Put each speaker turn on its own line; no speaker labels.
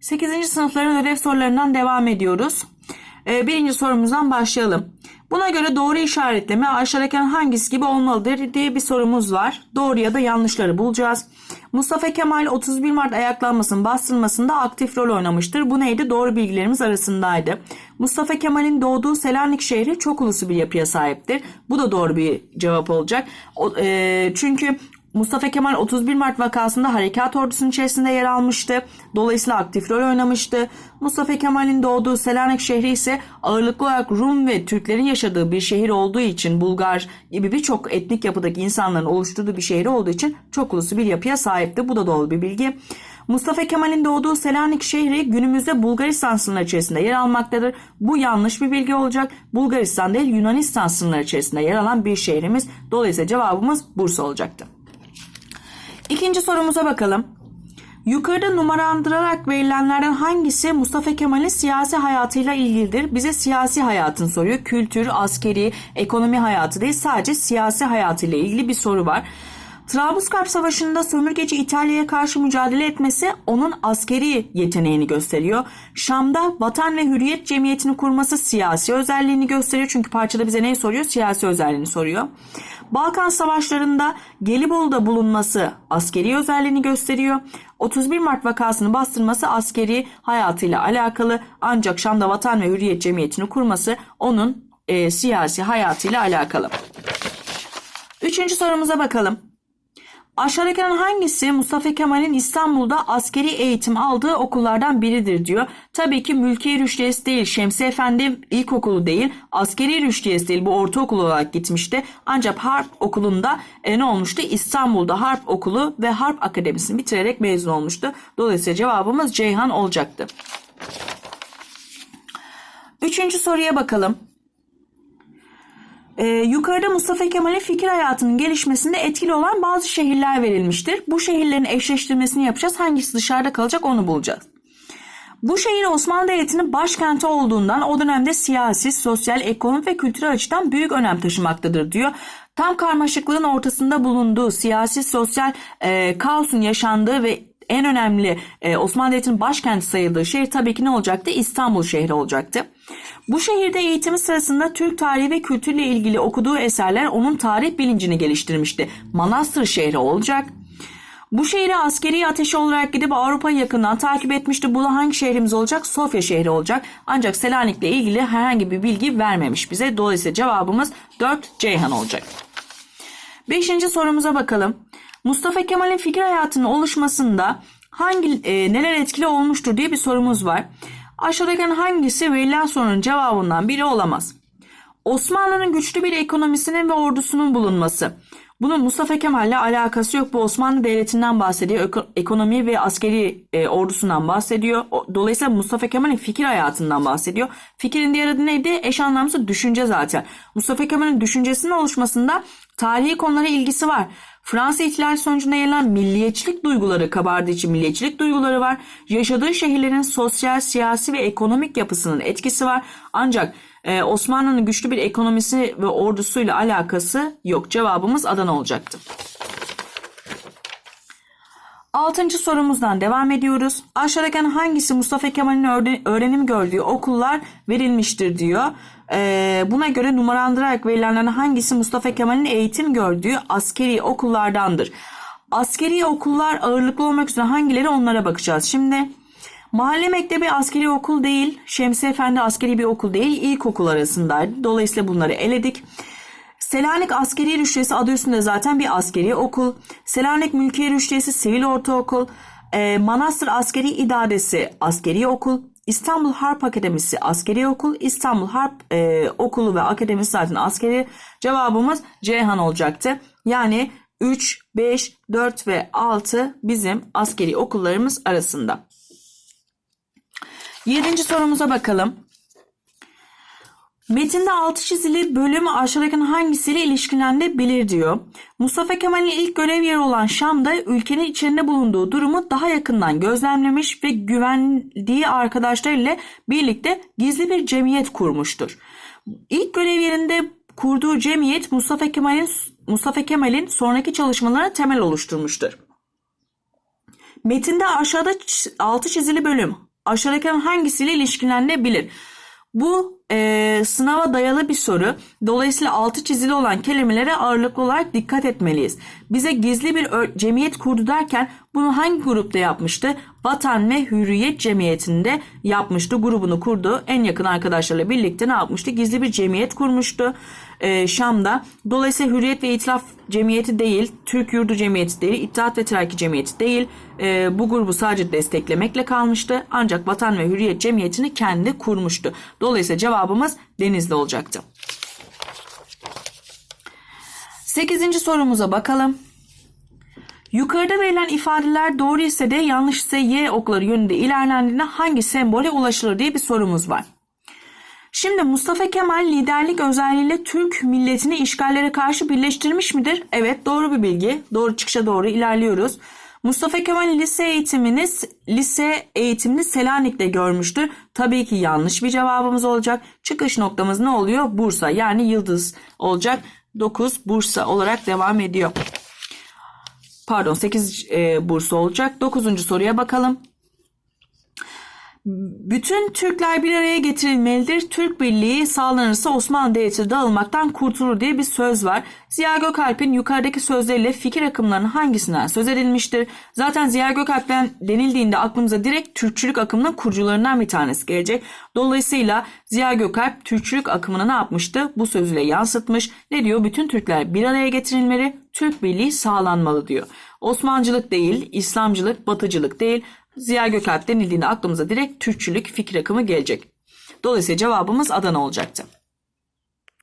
8. sınıfların ödev sorularından devam ediyoruz. Ee, birinci sorumuzdan başlayalım. Buna göre doğru işaretleme aşağıdakilerin hangisi gibi olmalıdır diye bir sorumuz var. Doğru ya da yanlışları bulacağız. Mustafa Kemal 31 Mart ayaklanmasının bastırılmasında aktif rol oynamıştır. Bu neydi? Doğru bilgilerimiz arasındaydı. Mustafa Kemal'in doğduğu Selanik şehri çok uluslu bir yapıya sahiptir. Bu da doğru bir cevap olacak. O, e, çünkü Mustafa Kemal 31 Mart vakasında harekat ordusunun içerisinde yer almıştı. Dolayısıyla aktif rol oynamıştı. Mustafa Kemal'in doğduğu Selanik şehri ise ağırlıklı olarak Rum ve Türklerin yaşadığı bir şehir olduğu için Bulgar gibi birçok etnik yapıdaki insanların oluşturduğu bir şehir olduğu için çok uluslu bir yapıya sahipti. Bu da doğru bir bilgi. Mustafa Kemal'in doğduğu Selanik şehri günümüzde Bulgaristan sınırları içerisinde yer almaktadır. Bu yanlış bir bilgi olacak. Bulgaristan değil Yunanistan sınırları içerisinde yer alan bir şehrimiz. Dolayısıyla cevabımız Bursa olacaktı. İkinci sorumuza bakalım. Yukarıda numaralandırarak verilenlerden hangisi Mustafa Kemal'in siyasi hayatıyla ilgilidir? Bize siyasi hayatın soruyor. Kültür, askeri, ekonomi hayatı değil sadece siyasi hayatıyla ilgili bir soru var. Trablusgarp Savaşı'nda sömürgeci İtalya'ya karşı mücadele etmesi onun askeri yeteneğini gösteriyor. Şam'da Vatan ve Hürriyet Cemiyeti'ni kurması siyasi özelliğini gösteriyor. Çünkü parçada bize neyi soruyor? Siyasi özelliğini soruyor. Balkan Savaşları'nda Gelibolu'da bulunması askeri özelliğini gösteriyor. 31 Mart vakasını bastırması askeri hayatıyla alakalı ancak Şam'da Vatan ve Hürriyet Cemiyeti'ni kurması onun e, siyasi hayatıyla alakalı. Üçüncü sorumuza bakalım. Aşağıdakilerin hangisi Mustafa Kemal'in İstanbul'da askeri eğitim aldığı okullardan biridir diyor. Tabii ki Mülkiye Rüştiyesi değil, Şemsi Efendi İlkokulu değil, askeri rüştiyesi değil bu ortaokul olarak gitmişti. Ancak Harp Okulu'nda e, ne olmuştu? İstanbul'da Harp Okulu ve Harp Akademisi'ni bitirerek mezun olmuştu. Dolayısıyla cevabımız Ceyhan olacaktı. Üçüncü soruya bakalım. Ee, yukarıda Mustafa Kemal'in fikir hayatının gelişmesinde etkili olan bazı şehirler verilmiştir. Bu şehirlerin eşleştirmesini yapacağız. Hangisi dışarıda kalacak onu bulacağız. Bu şehir Osmanlı Devleti'nin başkenti olduğundan o dönemde siyasi, sosyal, ekonomik ve kültürel açıdan büyük önem taşımaktadır diyor. Tam karmaşıklığın ortasında bulunduğu siyasi, sosyal e, kaosun yaşandığı ve en önemli e, Osmanlı Devleti'nin başkenti sayıldığı şehir tabii ki ne olacaktı? İstanbul şehri olacaktı. Bu şehirde eğitimi sırasında Türk tarihi ve kültürle ilgili okuduğu eserler onun tarih bilincini geliştirmişti. Manastır şehri olacak. Bu şehri askeri ateşi olarak gidip Avrupa'yı yakından takip etmişti. Bu da hangi şehrimiz olacak? Sofya şehri olacak. Ancak Selanik'le ilgili herhangi bir bilgi vermemiş bize. Dolayısıyla cevabımız 4 Ceyhan olacak. Beşinci sorumuza bakalım. Mustafa Kemal'in fikir hayatının oluşmasında hangi e, neler etkili olmuştur diye bir sorumuz var. Aşağıdakilerin hangisi verilen sorunun cevabından biri olamaz? Osmanlı'nın güçlü bir ekonomisinin ve ordusunun bulunması. Bunun Mustafa Kemal'le alakası yok. Bu Osmanlı Devleti'nden bahsediyor. Ekonomi ve askeri e, ordusundan bahsediyor. Dolayısıyla Mustafa Kemal'in fikir hayatından bahsediyor. Fikirin diğer adı neydi? Eş anlamlısı düşünce zaten. Mustafa Kemal'in düşüncesinin oluşmasında tarihi konulara ilgisi var. Fransa ihtilali sonucunda yayılan milliyetçilik duyguları kabardığı için milliyetçilik duyguları var. Yaşadığı şehirlerin sosyal, siyasi ve ekonomik yapısının etkisi var. Ancak ee, Osmanlı'nın güçlü bir ekonomisi ve ordusuyla alakası yok. Cevabımız Adana olacaktı. Altıncı sorumuzdan devam ediyoruz. Aşağıdaki hangisi Mustafa Kemal'in öğrenim gördüğü okullar verilmiştir diyor. Ee, buna göre numaralandırarak verilenlerin hangisi Mustafa Kemal'in eğitim gördüğü askeri okullardandır. Askeri okullar ağırlıklı olmak üzere hangileri onlara bakacağız. Şimdi Mahalle mektebi askeri okul değil, Şemsi Efendi askeri bir okul değil, ilkokul arasındaydı. Dolayısıyla bunları eledik. Selanik Askeri Rüştiyesi adı üstünde zaten bir askeri okul. Selanik Mülkiye Rüştiyesi Sivil Ortaokul. E, Manastır Askeri İdaresi Askeri Okul. İstanbul Harp Akademisi Askeri Okul. İstanbul Harp e, Okulu ve Akademisi zaten askeri. Cevabımız Ceyhan olacaktı. Yani 3, 5, 4 ve 6 bizim askeri okullarımız arasında. Yedinci sorumuza bakalım. Metinde altı çizili bölüm aşağıdaki hangisiyle ilişkilendirebilir diyor. Mustafa Kemal'in ilk görev yeri olan Şam'da ülkenin içinde bulunduğu durumu daha yakından gözlemlemiş ve güvendiği arkadaşlarıyla birlikte gizli bir cemiyet kurmuştur. İlk görev yerinde kurduğu cemiyet Mustafa Kemal'in Mustafa Kemal'in sonraki çalışmalarına temel oluşturmuştur. Metinde aşağıda altı çizili bölüm aşağıdakilerin hangisiyle ilişkilendirilebilir? Bu e, sınava dayalı bir soru. Dolayısıyla altı çizili olan kelimelere ağırlıklı olarak dikkat etmeliyiz. Bize gizli bir cemiyet kurdu derken bunu hangi grupta yapmıştı? Vatan ve Hürriyet Cemiyeti'nde yapmıştı. Grubunu kurdu. En yakın arkadaşlarla birlikte ne yapmıştı? Gizli bir cemiyet kurmuştu e, Şam'da. Dolayısıyla Hürriyet ve İtilaf Cemiyeti değil, Türk Yurdu Cemiyeti değil, İttihat ve Terakki Cemiyeti değil. E, bu grubu sadece desteklemekle kalmıştı. Ancak Vatan ve Hürriyet Cemiyeti'ni kendi kurmuştu. Dolayısıyla cevabımız Denizli olacaktı. Sekizinci sorumuza bakalım. Yukarıda verilen ifadeler doğru ise de yanlış ise Y okları yönünde ilerlendiğinde hangi sembole ulaşılır diye bir sorumuz var. Şimdi Mustafa Kemal liderlik özelliğiyle Türk milletini işgallere karşı birleştirmiş midir? Evet doğru bir bilgi. Doğru çıkışa doğru ilerliyoruz. Mustafa Kemal lise eğitimini lise eğitimini Selanik'te görmüştür. Tabii ki yanlış bir cevabımız olacak. Çıkış noktamız ne oluyor? Bursa yani Yıldız olacak. 9 Bursa olarak devam ediyor. Pardon 8 e, Bursa olacak. 9. soruya bakalım. Bütün Türkler bir araya getirilmelidir. Türk birliği sağlanırsa Osmanlı Devleti dağılmaktan kurtulur diye bir söz var. Ziya Gökalp'in yukarıdaki sözleriyle fikir akımlarının hangisinden söz edilmiştir? Zaten Ziya Gökalp'ten denildiğinde aklımıza direkt Türkçülük akımının kurucularından bir tanesi gelecek. Dolayısıyla Ziya Gökalp Türkçülük akımını ne yapmıştı? Bu sözüyle yansıtmış. Ne diyor? Bütün Türkler bir araya getirilmeli, Türk birliği sağlanmalı diyor. Osmancılık değil, İslamcılık, Batıcılık değil. Ziya Gökalp denildiğinde aklımıza direkt Türkçülük fikir akımı gelecek. Dolayısıyla cevabımız Adana olacaktı.